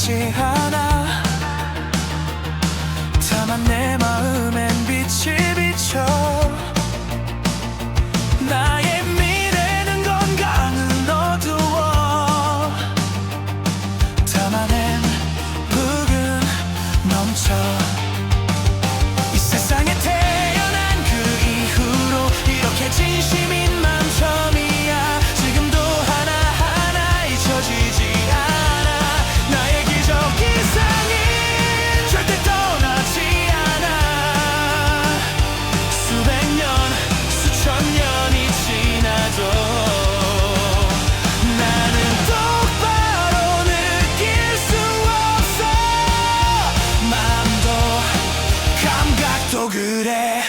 빛이 하나. 다만 내 마음엔 빛이 비쳐 나의 미래는 건강은 어두워. 다만 앤 붉은 넘쳐. 또 그래.